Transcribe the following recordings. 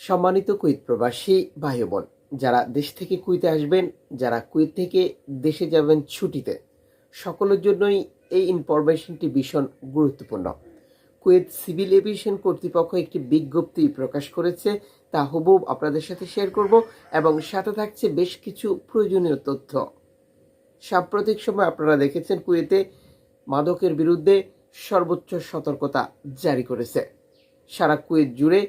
সম্মানিত কুইত প্রবাসী ভাই বোন, যারা দেশ থেকে কুইতে আসবেন, যারা কুইত থেকে দেশে যাবেন ছুটিতে, সকলের জন্যই এই ইনফরমেশনটি ভীষণ গুরুত্বপূর্ণ। কুয়েত সিভিল এভিয়েশন কর্তৃপক্ষ একটি বিজ্ঞপ্তি প্রকাশ করেছে, তা হুবহুব আপনাদের সাথে শেয়ার করব এবং সাথে থাকছে বেশ কিছু প্রয়োজনীয় তথ্য। সাম্প্রতিক সময় আপনারা দেখেছেন কুয়েতে মাদকের বিরুদ্ধে সর্বোচ্চ সতর্কতা জারি করেছে। সারা কুয়েত জুড়ে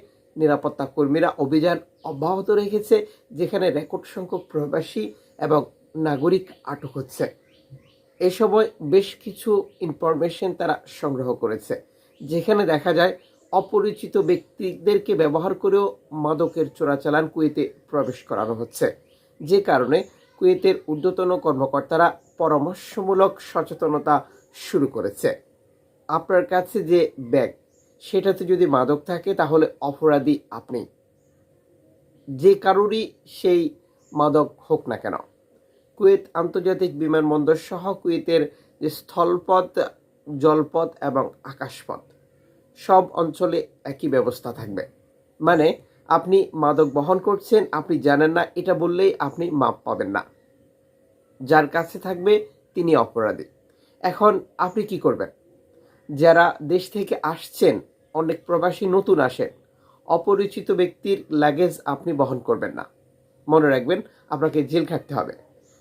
নিরাপত্তা কর্মীরা অভিযান অব্যাহত রেখেছে, যেখানে রেকর্ড সংখ্যক প্রবাসী এবং নাগরিক আটক হচ্ছে। এ সময় বেশ কিছু ইনফরমেশন তারা সংগ্রহ করেছে, যেখানে দেখা যায় অপরিচিত ব্যক্তিদেরকে ব্যবহার করেও মাদকের চোরাচালান কুয়েতে প্রবেশ করানো হচ্ছে। যে কারণে কুয়েতের ঊর্ধ্বতন কর্মকর্তারা পরামর্শমূলক সচেতনতা শুরু করেছে। আপনার কাছে যে ব্যাগ সেটাতে যদি মাদক থাকে, তাহলে অপরাধী আপনি। যে কারোরই সেই মাদক হোক না কেন। কুয়েত আন্তর্জাতিক বিমানবন্দর সহ কুয়েতের যে স্থলপথ, জলপথ এবং আকাশপথ, সব অঞ্চলে একই ব্যবস্থা থাকবে। মানে আপনি মাদক বহন করছেন, আপনি জানেন না, এটা বললেই আপনি মাপ পাবেন না। যার কাছে থাকবে, তিনি অপরাধী। এখন আপনি কি করবেন? যারা দেশ থেকে আসছেন অনেক প্রবাসী নতুন আসেন অপরিচিত ব্যক্তির লাগেজ আপনি বহন করবেন না। মনে রাখবেন, আপনাকে জেল খাটতে হবে।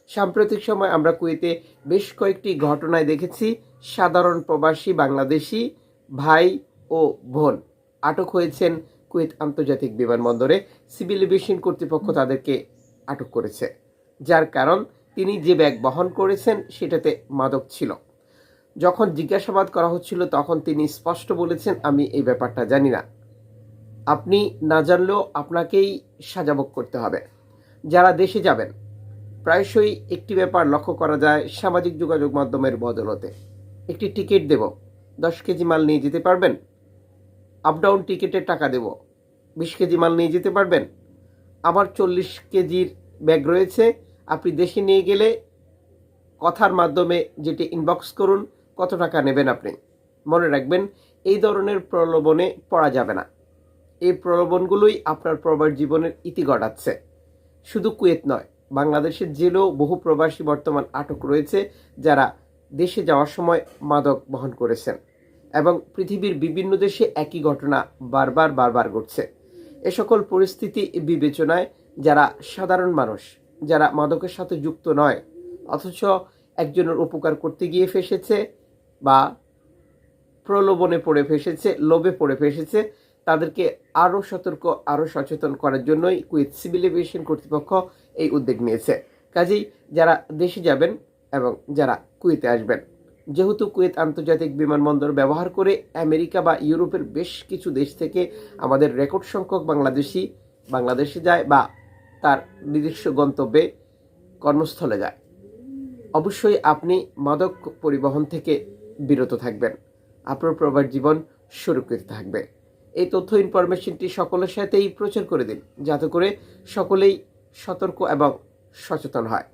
সাম্প্রতিক সময় আমরা কুয়েতে বেশ কয়েকটি ঘটনায় দেখেছি। সাধারণ প্রবাসী বাংলাদেশি ভাই ও বোন আটক হয়েছেন কুয়েত আন্তর্জাতিক বিমানবন্দরে। সিভিল এভিয়েশন কর্তৃপক্ষ তাদেরকে আটক করেছে। যার কারণ, তিনি যে ব্যাগ বহন করেছেন, সেটাতে মাদক ছিল। যখন জিজ্ঞাসাবাদ করা হচ্ছিল, তখন তিনি স্পষ্ট বলেছেন, আমি এই ব্যাপারটা জানি না। আপনি না জানলেও আপনাকেই সাজাবক করতে হবে। যারা দেশে যাবেন, প্রায়শই একটি ব্যাপার লক্ষ্য করা যায় সামাজিক যোগাযোগ মাধ্যমের বদলতে। একটি টিকিট দেব, দশ কেজি মাল নিয়ে যেতে পারবেন? আপ ডাউন টিকিটের টাকা দেব, বিশ কেজি মাল নিয়ে যেতে পারবেন? আমার চল্লিশ কেজির ব্যাগ রয়েছে, আপনি দেশে নিয়ে গেলে কথার মাধ্যমে যেটি ইনবক্স করুন কত টাকা নেবেন আপনি? মনে রাখবেন, এই ধরনের প্রলোভনে পড়া যাবে না। এই প্রলোভনগুলোই আপনার প্রবাস জীবনের ইতি ঘটাচ্ছে শুধু কুয়েত নয়, বাংলাদেশের জেলেও বহু প্রবাসী বর্তমান আটক রয়েছে, যারা দেশে যাওয়ার সময় মাদক বহন করেছেন এবং পৃথিবীর বিভিন্ন দেশে একই ঘটনা বারবার বারবার ঘটছে। এ সকল পরিস্থিতি বিবেচনায় যারা সাধারণ মানুষ, যারা মাদকের সাথে যুক্ত নয়, অথচ একজনের উপকার করতে গিয়ে ফেসেছে বা প্রলোভনে পড়ে ফেসেছে, লোভে পড়ে ফেসেছে, তাদেরকে আরও সতর্ক, আরও সচেতন করার জন্যই কুয়েত সিভিল এভিয়েশন কর্তৃপক্ষ এই উদ্যোগ নিয়েছে। কাজেই যারা দেশে যাবেন এবং যারা কুয়েতে আসবেন, যেহেতু কুয়েত আন্তর্জাতিক বিমানবন্দর ব্যবহার করে আমেরিকা বা ইউরোপের বেশ কিছু দেশ থেকে আমাদের রেকর্ড সংখ্যক বাংলাদেশি, বাংলাদেশে যায় বা তার নিজস্ব গন্তব্যে কর্মস্থলে যায়। অবশ্যই আপনি মাদক পরিবহন থেকে বিরত থাকবেন। আপনার প্রবার জীবন সুরক্ষিত থাকবে। এই তথ্য ইনফরমেশনটি সকলের সাথেই প্রচার করে দিন, যাতে করে সকলেই সতর্ক এবং সচেতন হয়।